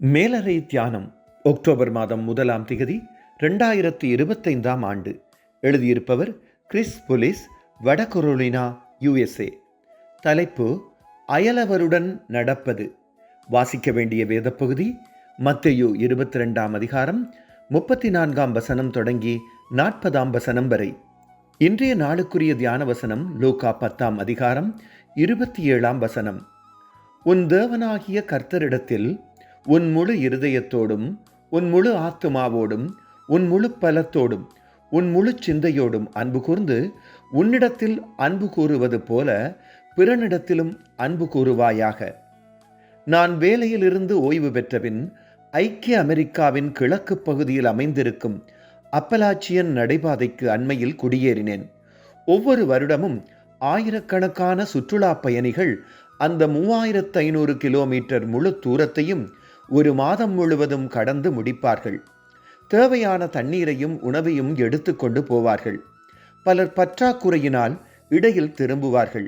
மேலறை தியானம் அக்டோபர் மாதம் முதலாம் திகதி ரெண்டாயிரத்தி இருபத்தைந்தாம் ஆண்டு. எழுதியிருப்பவர் கிறிஸ் புலிஸ் வடகொரோலினா யுஎஸ்ஏ. தலைப்பு அயலவருடன் நடப்பது. வாசிக்க வேண்டிய வேதப்பகுதி மத்தையு இருபத்தி ரெண்டாம் அதிகாரம் முப்பத்தி நான்காம் வசனம் தொடங்கி நாற்பதாம் வசனம் வரை. இன்றைய நாளுக்குரிய தியான வசனம் லூகா பத்தாம் அதிகாரம் இருபத்தி ஏழாம் வசனம். உன் தேவனாகிய கர்த்தரிடத்தில் உன் முழு இருதயத்தோடும் உன் முழு ஆத்துமாவோடும் உன் முழு பலத்தோடும் உன் முழு சிந்தையோடும் அன்பு கூர்ந்து உன்னிடத்தில் அன்பு கூறுவது போல பிறனிடத்திலும் அன்பு கூறுவாயாக. நான் வேலையிலிருந்து ஓய்வு பெற்றபின் ஐக்கிய அமெரிக்காவின் கிழக்கு பகுதியில் அமைந்திருக்கும் அப்பலாச்சியன் நடைபாதைக்கு அண்மையில் குடியேறினேன். ஒவ்வொரு வருடமும் ஆயிரக்கணக்கான சுற்றுலா பயணிகள் அந்த மூவாயிரத்து ஐநூறு கிலோமீட்டர் முழு தூரத்தையும் ஒரு மாதம் முழுவதும் கடந்து முடிப்பார்கள். தேவையான தண்ணீரையும் உணவையும் எடுத்துக்கொண்டு போவார்கள். பலர் பற்றாக்குறையினால் இடையில் திரும்புவார்கள்.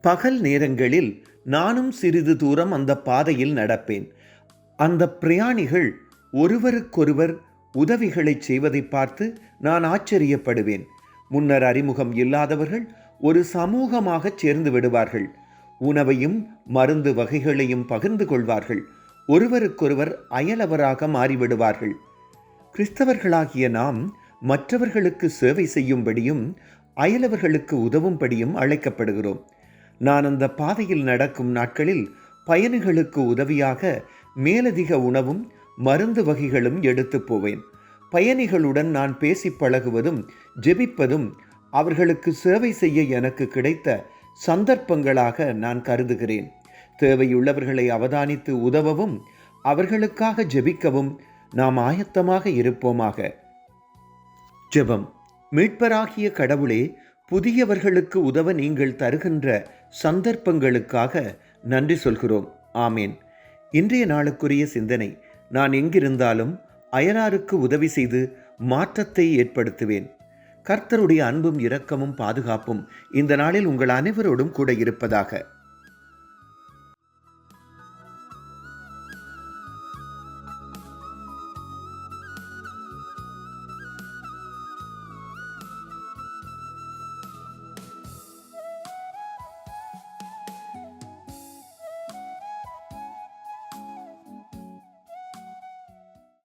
பகல் நேரங்களில் நானும் சிறிது தூரம் அந்த பாதையில் நடப்பேன். அந்த பிரயாணிகள் ஒருவருக்கொருவர் உதவிகளை செய்வதை பார்த்து நான் ஆச்சரியப்படுவேன். முன்னர் அறிமுகம் இல்லாதவர்கள் ஒரு சமூகமாக சேர்ந்து விடுவார்கள். உணவையும் மருந்து வகைகளையும் பகிர்ந்து கொள்வார்கள். ஒருவருக்கொருவர் அயலவராக மாறிவிடுவார்கள். கிறிஸ்தவர்களாகிய நாம் மற்றவர்களுக்கு சேவை செய்யும்படியும் அயலவர்களுக்கு உதவும்படியும் அழைக்கப்படுகிறோம். நான் அந்த பாதையில் நடக்கும் நாட்களில் பயணிகளுக்கு உதவியாக மேலதிக உணவும் மருந்து வகைகளும் எடுத்து போவேன். பயணிகளுடன் நான் பேசி பழகுவதும் ஜெபிப்பதும் அவர்களுக்கு சேவை செய்ய எனக்கு கிடைத்த சந்தர்ப்பங்களாக நான் கருதுகிறேன். தேவையுள்ளவர்களை அவதானித்து உதவவும் அவர்களுக்காக ஜெபிக்கவும் நாம் ஆயத்தமாக இருப்போமாக. ஜெபம். மீட்பராகிய கடவுளே புதியவர்களுக்கு உதவ நீங்கள் தருகின்ற சந்தர்ப்பங்களுக்காக நன்றி சொல்கிறோம். ஆமேன். இன்றைய நாளுக்குரிய சிந்தனை நான் எங்கிருந்தாலும் அயலாருக்கு உதவி செய்து மாற்றத்தை ஏற்படுத்துவேன். கர்த்தருடைய அன்பும் இரக்கமும் பாதுகாப்பும் இந்த நாளில் உங்கள் அனைவரோடும் கூட இருப்பதாக.